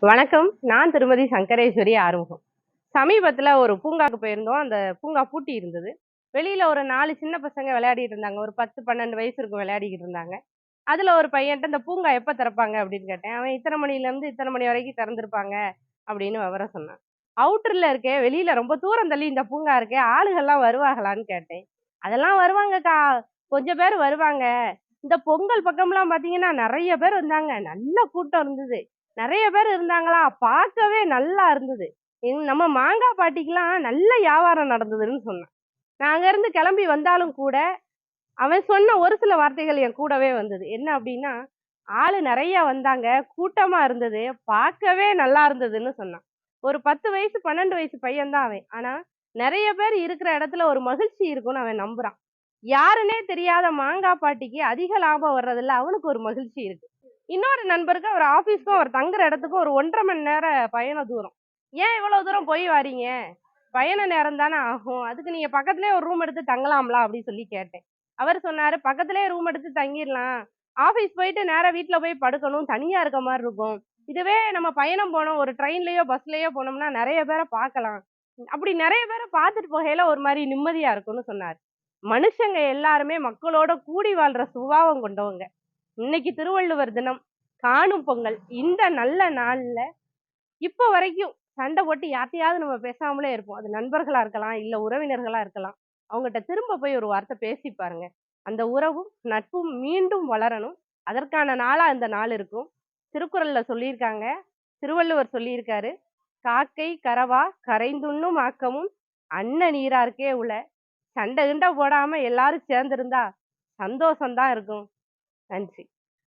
வணக்கம். நான் திருமதி சங்கரேஸ்வரி ஆறுமுகம். சமீபத்தில் ஒரு பூங்காவுக்கு போயிருந்தோம். அந்த பூங்கா பூட்டி இருந்தது. வெளியில் ஒரு நாலு சின்ன பசங்க விளையாடிட்டு இருந்தாங்க. ஒரு பத்து பன்னெண்டு வயசு இருக்கும் விளையாடிக்கிட்டு இருந்தாங்க. அதில் ஒரு பையன்ட்ட இந்த பூங்கா எப்போ திறப்பாங்க? அப்படின்னு கேட்டேன். அவன் இத்தனை மணிலேருந்து இத்தனை மணி வரைக்கும் திறந்துருப்பாங்க. அப்படின்னு விவரம் சொன்னான். அவுட்டரில் இருக்கே வெளியில் ரொம்ப தூரம் தள்ளி இந்த பூங்கா இருக்கே ஆளுகள்லாம் வருவாங்களான்னு கேட்டேன். அதெல்லாம் வருவாங்கக்கா. கொஞ்சம் பேர் வருவாங்க. இந்த பொங்கல் பக்கம்லாம் பார்த்தீங்கன்னா நிறைய பேர் வந்தாங்க. நல்ல கூட்டம் இருந்தது. நிறைய பேர் இருந்தாங்களா? பார்க்கவே நல்லா இருந்தது. நம்ம மாங்காய் பாட்டிக்கெல்லாம் நல்ல வியாபாரம் நடந்ததுன்னு சொன்னான். நான் அங்கேருந்து கிளம்பி வந்தாலும் கூட அவன் சொன்ன ஒரு சில வார்த்தைகள் என் கூடவே வந்தது. என்ன அப்படின்னா ஆள் நிறைய வந்தாங்க கூட்டமாக இருந்தது பார்க்கவே நல்லா இருந்ததுன்னு சொன்னான். ஒரு பத்து வயசு பன்னெண்டு வயசு பையன்தான் அவன். ஆனால் நிறைய பேர் இருக்கிற இடத்துல ஒரு மகிழ்ச்சி இருக்கும்னு அவன் நம்புறான். யாருன்னே தெரியாத மாங்காய் பாட்டிக்கு அதிக லாபம் வர்றதுல அவனுக்கு ஒரு மகிழ்ச்சி இருக்கு. இன்னொரு நண்பருக்கு அவர் ஆஃபீஸ்க்கும் அவர் தங்குற இடத்துக்கும் ஒரு ஒன்றரை மணி நேரம் பயண தூரம். ஏன் இவ்வளோ தூரம் போய் வாரீங்க? பயண நேரம் தானே ஆகும். அதுக்கு நீங்கள் பக்கத்துலேயே ஒரு ரூம் எடுத்து தங்கலாம்ல அப்படின்னு சொல்லி கேட்டேன். அவர் சொன்னார் பக்கத்துலேயே ரூம் எடுத்து தங்கிடலாம். ஆஃபீஸ் போயிட்டு நேராக வீட்டில் போய் படுக்கணும். தனியாக இருக்க மாதிரி இருக்கும். இதுவே நம்ம பயணம் போனோம். ஒரு ட்ரெயின்லேயோ பஸ்லேயோ போனோம்னா நிறைய பேரை பார்க்கலாம். அப்படி நிறைய பேரை பார்த்துட்டு போகையில ஒரு மாதிரி நிம்மதியாக இருக்கும்னு சொன்னார். மனுஷங்க எல்லாருமே மக்களோட கூடி வாழ்கிற சுபாவம் கொண்டவங்க. இன்னைக்கு திருவள்ளுவர் தினம் காணும் பொங்கல் இந்த நல்ல நாள்ல இப்போ வரைக்கும் சண்டை போட்டு யார்ட்டையாவது நம்ம பேசாமலே இருப்போம். அது நண்பர்களா இருக்கலாம் இல்ல உறவினர்களா இருக்கலாம். அவங்ககிட்ட திரும்ப போய் ஒரு வார்த்தை பேசி பாருங்க. அந்த உறவும் நட்பும் மீண்டும் வளரணும். அதற்கான நாளா இந்த நாள் இருக்கும். திருக்குறள்ல சொல்லியிருக்காங்க. திருவள்ளுவர் சொல்லியிருக்காரு. காக்கை கரவா கரைந்துண்ணும் ஆக்கமும் அன்ன நீரார்க்கே உள்ள. சண்டை கிண்டை போடாம எல்லாரும் சேர்ந்திருந்தா சந்தோஷம்தான் இருக்கும். and